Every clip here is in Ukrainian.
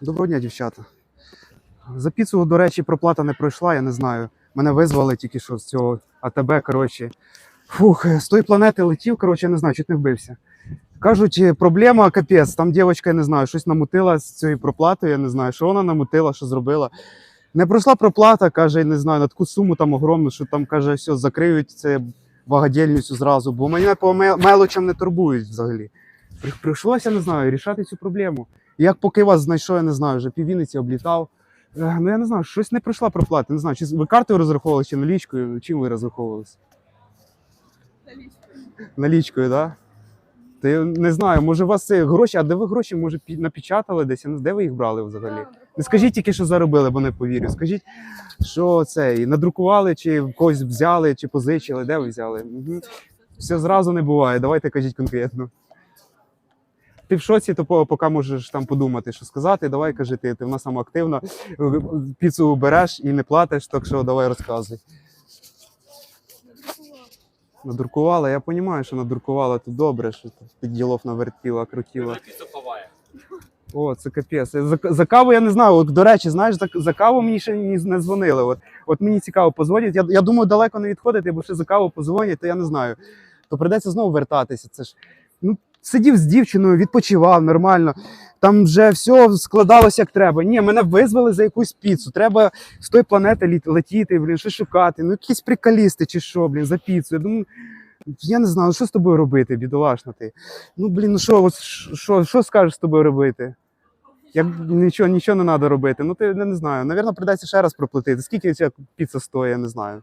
Доброго дня, дівчата. За піцу, до речі, проплата не пройшла, я не знаю. Мене визвали тільки що з цього АТБ, коротше. Фух, з тої планети летів, коротше, я не знаю, чуть не вбився. Кажуть, е, проблема капець. Там дівчинка, я не знаю, щось намутила з цією проплатою, я не знаю, що вона намутила, що зробила. Не пройшла проплата, каже, не знаю, на таку суму там огромну, що там каже, все, закриють це багадільницю зразу, бо мене по мелочам не турбують взагалі. При- Прийшлося, не знаю, рішати цю проблему. Як поки вас знайшов, я не знаю, вже піввінниці облітав. Е, Ну я не знаю, щось не пройшла проплата. Не знаю, чи ви картою розраховували, чи налічкою, чим ви розраховувалися? Налічкою, так? Да? Я не знаю, може у вас це гроші, а де ви гроші може пі- напечатали десь? Я не- Де ви їх брали взагалі? Не скажіть тільки, що заробили, бо не повірю. Скажіть, що це і надрукували, чи в когось взяли, чи позичили, де ви взяли? Угу. Все зразу не буває. Давайте кажіть конкретно. Ти в шоці, то по- поки можеш там подумати, що сказати. Давай кажи ти, ти в нас сама активна. Піцу береш і не платиш, так що давай розказуй. Надрукувала, я розумію, що надрукувала, то добре, що під ділов навертіла, крутіла. О, це капець. За, за каву я не знаю. От, до речі, знаєш, за, за каву мені ще не дзвонили. От, от мені цікаво, позвонять. Я, я думаю, далеко не відходити, бо ще за каву позвонять, то я не знаю. То прийдеться знову вертатися. Це ж ну, сидів з дівчиною, відпочивав нормально. Там вже все складалося як треба. Ні, мене визвали за якусь піцу. Треба з тої планети летіти, блін, щось шукати. Ну, якісь приколісти чи що, блін, за піцу. Я думаю, я не знаю, що з тобою робити, бідолашна ти. Ну, блін, ну що, що, що скажеш з тобою робити? Як нічого, нічого не треба робити. Ну, ти я не знаю. Навірно, прийдеться ще раз проплатити. Скільки ця піца стоїть, я не знаю.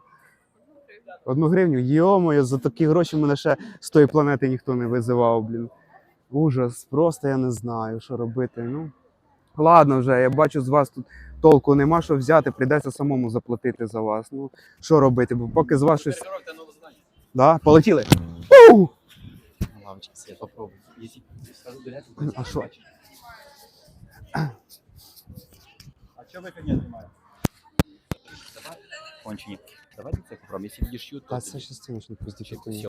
Одну гривню. Йо-моє, за такі гроші мене ще з тої планети ніхто не визивав, блін. Ужас, просто я не знаю, що робити. Ну, ладно вже, я бачу, з вас тут толку нема що взяти, прийдеться самому заплатити за вас. Ну, що робити? Бо поки з вас щось. Да? Полетіли. У! Я попробую. А що? А что вы не отнимаете? Конченик. Давай це попробуємо. Если видишь то... А це не пиздячи.